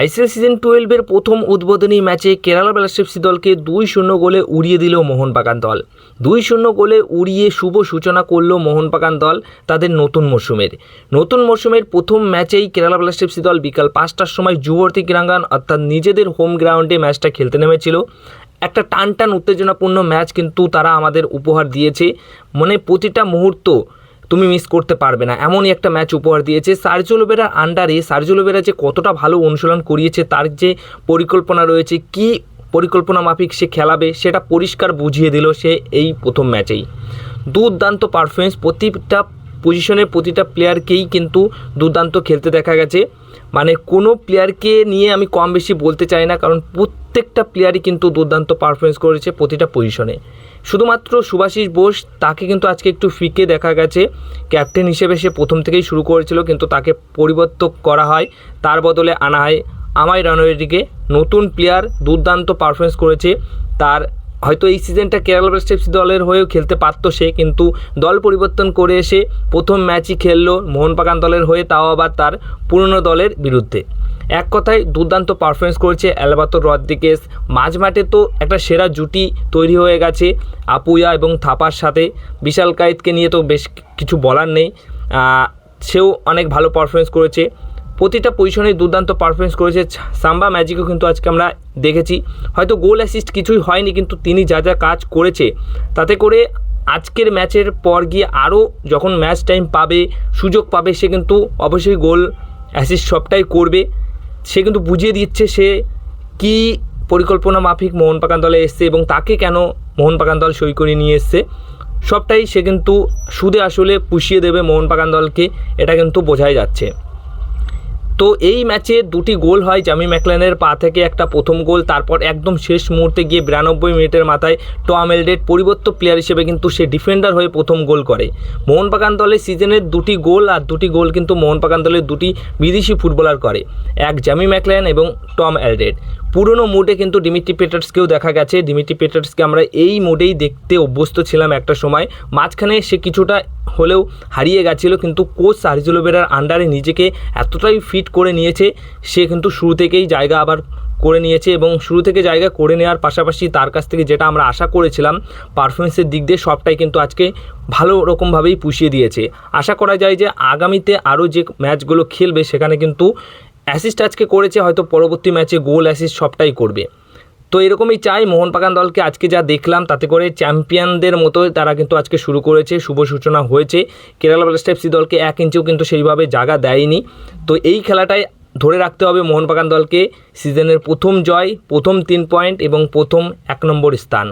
ICL season টুয়েলভের প্রথম উদ্বোধনী ম্যাচে কেরালা ব্লাস্টার্স দলকে দুই শূন্য গোলে উড়িয়ে দিল মোহনবাগান দল। দুই শূন্য গোলে উড়িয়ে শুভ সূচনা করল মোহনবাগান দল তাদের নতুন মরশুমের। নতুন মরশুমের প্রথম ম্যাচেই কেরালা ব্লাস্টার্স দল বিকাল পাঁচটার সময় যুবর্তী ক্রীড়াঙ্গন অর্থাৎ নিজেদের হোম গ্রাউন্ডে ম্যাচটা খেলতে নেমেছিল। একটা টান টান উত্তেজনাপূর্ণ ম্যাচ কিন্তু তারা আমাদের উপহার দিয়েছে। মানে প্রতিটা মুহূর্ত তুমি মিস করতে পারবে না। এমনই একটা ম্যাচ উপহার দিয়েছে সার্জোলোবেরার আন্ডারে সার্জুলোবেরা যে কতটা ভালো অনুশীলন করিয়েছে, তার যে পরিকল্পনা রয়েছে, কি পরিকল্পনা মাফিক সে খেলাবে, সেটা পরিষ্কার বুঝিয়ে দিল সে এই প্রথম ম্যাচেই দুর্দান্ত পারফরমেন্স প্রতিটা পজিশনের প্রতিটা প্লেয়ারকেই কিন্তু দুর্দান্ত খেলতে দেখা গেছে। মানে কোনো প্লেয়ারকে নিয়ে আমি কম বেশি বলতে চাই না, কারণ প্রত্যেকটা প্লেয়ারই কিন্তু দুর্দান্ত পারফরমেন্স করেছে প্রতিটা পজিশনে শুধুমাত্র সুভাষিস বোস, তাকে কিন্তু আজকে একটু ফিকে দেখা গেছে। ক্যাপ্টেন হিসেবে সে প্রথম থেকেই শুরু করেছিল, কিন্তু তাকে পরিবর্তন করা হয়, তার বদলে আনা হয় আমায় রানওয়েটিকে নতুন প্লেয়ার দুর্দান্ত পারফরমেন্স করেছে, তার হয়তো এই সিজনটা কেরালা ব্লাস্টার্স দলের হয়েও খেলতে পারতো সে, কিন্তু দল পরিবর্তন করে এসে প্রথম ম্যাচই খেললো মোহনবাগান দলের হয়ে, তাও আবার তার পুরনো দলের বিরুদ্ধে। এক কথায় দুর্দান্ত পারফরমেন্স করেছে অ্যালবাতো রদ্রিগেস মাঝ মাঠে তো একটা সেরা জুটি তৈরি হয়ে গেছে আপুয়া এবং থাপার সাথে। বিশাল কায়েদকে নিয়ে তো বেশ কিছু বলার নেই। সেও অনেক ভালো পারফরমেন্স করেছে। প্রতিটা পজিশনে দুর্দান্ত পারফরমেন্স করেছে। সাম্বা ম্যাজিকও কিন্তু আজকে আমরা দেখেছি। হয়তো গোল অ্যাসিস্ট কিছুই হয়নি, কিন্তু তিনি যা যা কাজ করেছে, তাতে করে আজকের ম্যাচের পর গিয়ে আরও যখন ম্যাচ টাইম পাবে, সুযোগ পাবে, সে কিন্তু অবশ্যই গোল অ্যাসিস্ট সবটাই করবে। সে কিন্তু বুঝিয়ে দিচ্ছে সে কি পরিকল্পনা মাফিক মোহনবাগান দলে এসছে এবং তাকে কেন মোহনবাগান দল সই করে নিয়ে এসছে। সবটাই সে কিন্তু সুদে আসলে পুষিয়ে দেবে মোহনবাগান দলকে। এটা কিন্তু বোঝাই যাচ্ছে। তো এই ম্যাচে দুটি গোল হয় জামি ম্যাকলেনের পা থেকে একটা প্রথম গোল, তারপর একদম শেষ মুহূর্তে গিয়ে বিরানব্বই মিনিটের মাথায় টম এলডেড পরিবর্ত প্লেয়ার হিসেবে কিন্তু সে ডিফেন্ডার হয়ে প্রথম গোল করে। মোহনবাগান দলের সিজনের দুটি গোল আর দুটি গোল কিন্তু মোহনবাগান দলের দুটি বিদেশি ফুটবলার করে, এক জামি ম্যাকলেন এবং টম এলডেড। পুরনো মুডে কিন্তু ডিমিট্রি পেটার্সকেও দেখা গেছে। ডিমিট্রি পেটার্সকে আমরা এই মুডেই দেখতে অভ্যস্ত ছিলাম একটা সময়। মাঝখানে সে কিছুটা হলেও হারিয়ে গেছিল, কিন্তু কোচ সার্জুলোবেরার আন্ডারে নিজেকে এতটাই ফিট করে নিয়েছে, সে কিন্তু শুরু থেকেই জায়গা আবার করে নিয়েছে এবং শুরু থেকে জায়গা করে নেওয়ার পাশাপাশি তার কাছ থেকে যেটা আমরা আশা করেছিলাম পারফরমেন্সের দিক দিয়ে সবটাই কিন্তু আজকে ভালো রকমভাবেই পুষিয়ে দিয়েছে। আশা করা যায় যে আগামীতে আরও যে ম্যাচগুলো খেলবে, সেখানে কিন্তু অ্যাসিস্ট আজকে করেছে, হয়তো পরবর্তী ম্যাচে গোল অ্যাসিস্ট সবটাই করবে। তো এরকমই চাই মোহনবাগান দলকে আজকে যা দেখলাম, তাতে করে চ্যাম্পিয়নদের মতো তারা কিন্তু আজকে শুরু করেছে, শুভ সূচনা হয়েছে। কেরালা ব্লাস্টার্সি দলকে এক ইঞ্চিও কিন্তু সেইভাবে জায়গা দেয়নি। তো এই খেলাটাই ধরে রাখতে হবে মোহনবাগান দলকে। সিজনের প্রথম জয়, প্রথম তিন পয়েন্ট এবং প্রথম এক নম্বর স্থান।